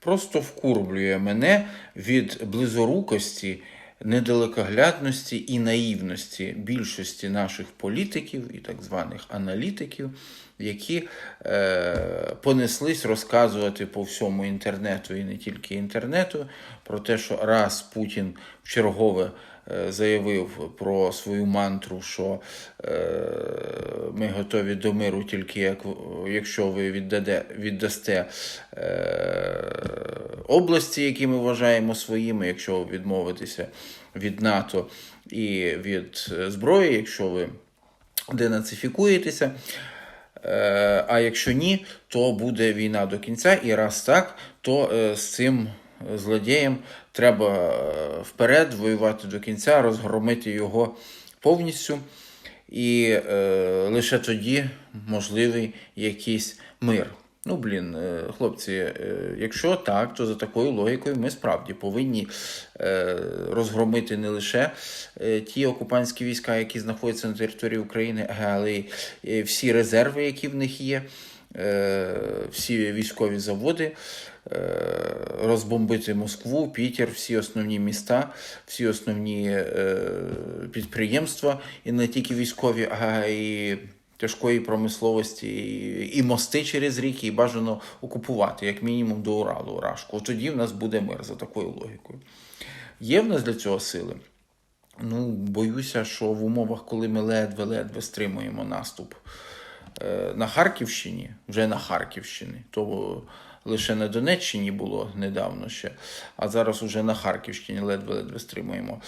просто вкурблює мене від близорукості, недалекоглядності і наївності більшості наших політиків і так званих аналітиків, які е, понеслись розказувати по всьому інтернету і не тільки інтернету про те, що раз Путін в е, заявив про свою мантру, що е, ми готові до миру тільки як, якщо ви віддаде, віддасте е, області, які ми вважаємо своїми, якщо ви відмовитеся від НАТО і від е, зброї, якщо ви денацифікуєтеся. Е, А якщо ні, то буде війна до кінця. І раз так, то е, з цим злодієм треба е, вперед воювати до кінця, розгромити його повністю. І е, лише тоді можливий якийсь мир. Ну, блін, е, хлопці, е, якщо так, то за такою логікою ми справді повинні е, розгромити не лише е, ті окупантські війська, які знаходяться на території України, але й е, всі резерви, які в них є, е, всі військові заводи, розбомбити Москву, Пітер, всі основні міста, всі основні е, підприємства, і не тільки військові, а й тяжкої промисловості і, і мости через ріки, і бажано окупувати, як мінімум, до Уралу Рашку. Тоді в нас буде мир за такою логікою. Є в нас для цього сили? Ну, боюся, що в умовах, коли ми ледве-ледве стримуємо наступ е, на Харківщині, вже на Харківщині, то лише на Донеччині було недавно ще, а зараз уже на Харківщині ледве-ледве стримуємо,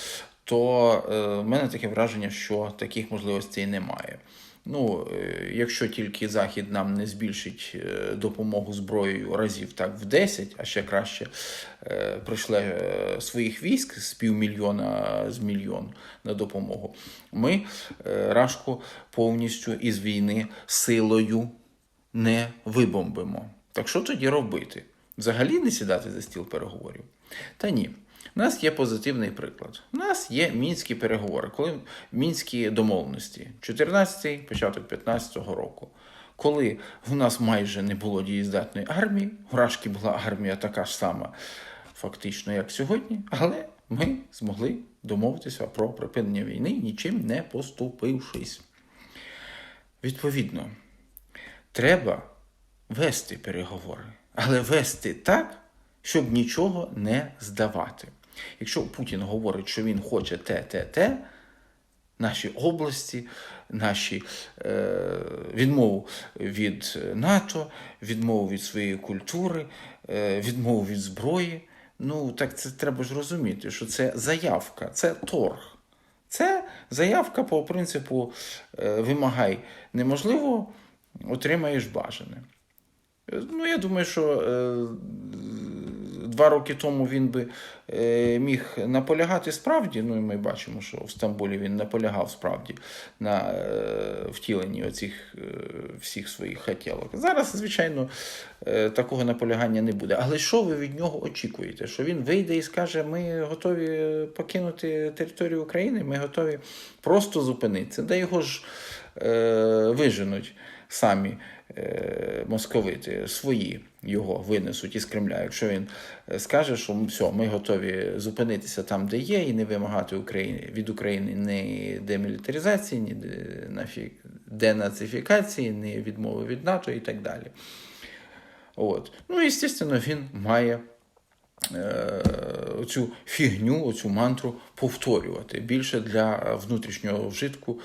то е, в мене таке враження, що таких можливостей немає. Ну, е, якщо тільки Захід нам не збільшить е, допомогу зброєю разів так в 10, а ще краще прийшле е, своїх військ з півмільйона з мільйон на допомогу, ми Рашку повністю із війни силою не вибомбимо. Так що тоді робити? Взагалі не сідати за стіл переговорів? Та ні. У нас є позитивний приклад. У нас є мінські переговори, коли мінські домовленості, 14-й, початок 15-го року. Коли в нас майже не було дієздатної армії, у Рашки була армія така ж сама, фактично, як сьогодні, але ми змогли домовитися про припинення війни, нічим не поступившись. Відповідно, треба вести переговори, але вести так, щоб нічого не здавати. Якщо Путін говорить, що він хоче те, те, те, наші області, наші е, відмову від НАТО, відмову від своєї культури, е, відмову від зброї, ну так це треба ж розуміти, що це заявка, це торг. Це заявка по принципу е, вимагай неможливо, отримаєш бажане. Ну, я думаю, що е, два роки тому він би е, міг наполягати справді. Ну, і ми бачимо, що в Стамбулі він наполягав справді на е, втіленні оцих всіх своїх хотілок. Зараз, звичайно, такого наполягання не буде. Але що ви від нього очікуєте? Що він вийде і скаже: ми готові покинути територію України, ми готові просто зупинитися. Да його ж виженуть самі московити свої його винесуть із Кремля. Якщо він е, скаже, що все, ми готові зупинитися там, де є, і не вимагати України від України ні демілітаризації, ні денацифікації, ні відмови від НАТО і так далі. От. Ну, і, звісно, він має е, оцю фігню, оцю мантру повторювати більше для внутрішнього вжитку,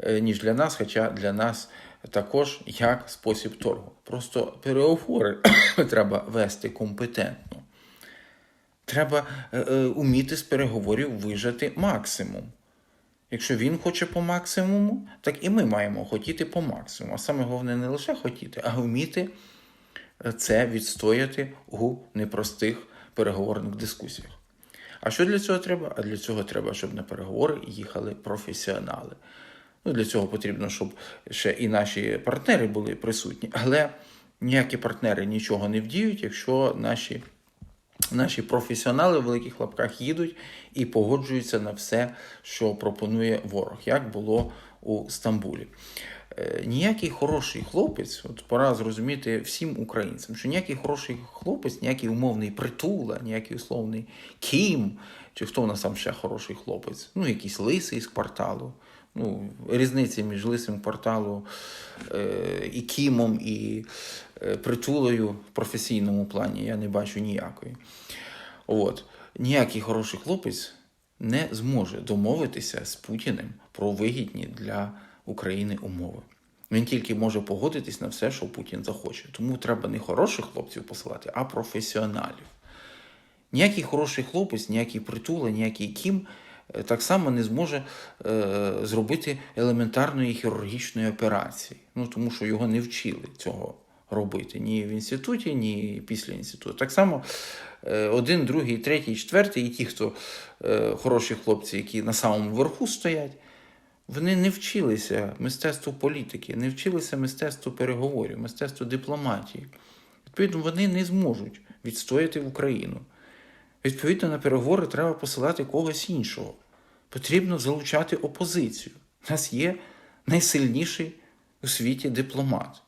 е, ніж для нас, хоча для нас також як спосіб торгу. Просто переговори треба вести компетентно. Треба е, е, уміти з переговорів вижати максимум. Якщо він хоче по максимуму, так і ми маємо хотіти по максимуму. А саме головне не лише хотіти, а вміти е, це відстояти у непростих переговорних дискусіях. А що для цього треба? А для цього треба, щоб на переговори їхали професіонали. Ну, для цього потрібно, щоб ще і наші партнери були присутні. Але ніякі партнери нічого не вдіють, якщо наші, наші професіонали в великих лапках їдуть і погоджуються на все, що пропонує ворог, як було у Стамбулі. е, ніякий хороший хлопець, от пора зрозуміти всім українцям, що ніякий хороший хлопець, ніякий умовний притула, ніякий условний кім, чи хто в нас там ще хороший хлопець, ну якийсь лисий з кварталу. Ну, різниці між лисим кварталу е, і кімом, і е, притулою в професійному плані я не бачу ніякої. От. Ніякий хороший хлопець не зможе домовитися з Путіним про вигідні для України умови. Він тільки може погодитись на все, що Путін захоче. Тому треба не хороших хлопців посилати, а професіоналів. Ніякий хороший хлопець, ніякий притула, ніякий кім е, так само не зможе е, зробити елементарної хірургічної операції. Ну, тому що його не вчили цього робити ні в інституті, ні після інституту. Так само е, один, другий, третій, четвертий, і ті, хто е, хороші хлопці, які на самому верху стоять, вони не вчилися мистецтву політики, не вчилися мистецтву переговорів, мистецтву дипломатії. Відповідно, вони не зможуть відстояти Україну. Відповідно, на переговори треба посилати когось іншого. Потрібно залучати опозицію. У нас є найсильніший у світі дипломат.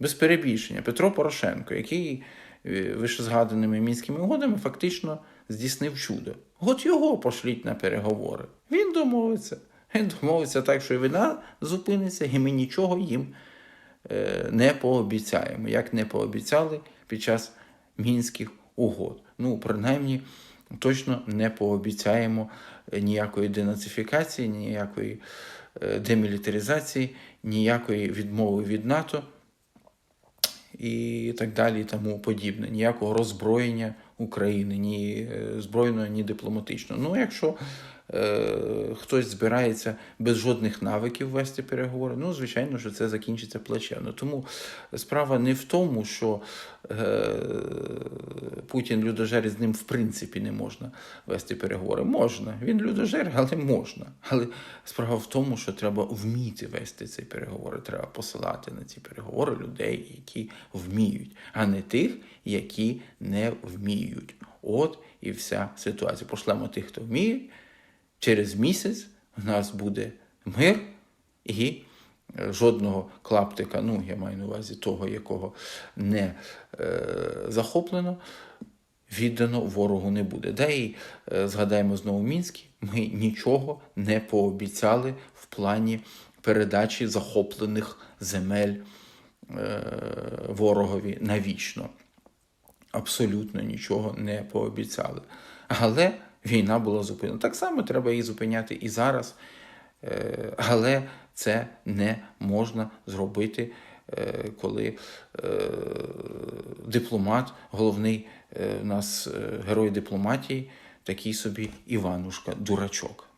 Без перебільшення, Петро Порошенко, який е, вищезгаданими мінськими угодами фактично здійснив чудо. От його пошліть на переговори. Він домовиться. Він домовиться так, що і війна зупиниться, і ми нічого їм е, не пообіцяємо, як не пообіцяли під час мінських угод. Ну, принаймні, точно не пообіцяємо ніякої денацифікації, ніякої е, демілітаризації, ніякої відмови від НАТО і так далі, і тому подібне. Ніякого роззброєння України, ні е, збройного, ні дипломатичного. Ну, якщо хтось збирається без жодних навиків вести переговори, ну, звичайно, що це закінчиться плачевно. Тому справа не в тому, що е, Путін людожер з ним в принципі не можна вести переговори. Можна, він людожер, але можна. Але справа в тому, що треба вміти вести ці переговори. Треба посилати на ці переговори людей, які вміють, а не тих, які не вміють. От і вся ситуація. Пошлемо тих, хто вміють. Через місяць в нас буде мир і е, жодного клаптика, ну я маю на увазі того, якого не е, захоплено, віддано ворогу не буде. Да і е, згадаємо знову Мінський, ми нічого не пообіцяли в плані передачі захоплених земель е, ворогові навічно. Абсолютно нічого не пообіцяли. Але війна була зупинена. Так само треба її зупиняти і зараз. Е, Але це не можна зробити, е, коли е, дипломат, головний у нас герой дипломатії, такий собі Іванушка, дурачок.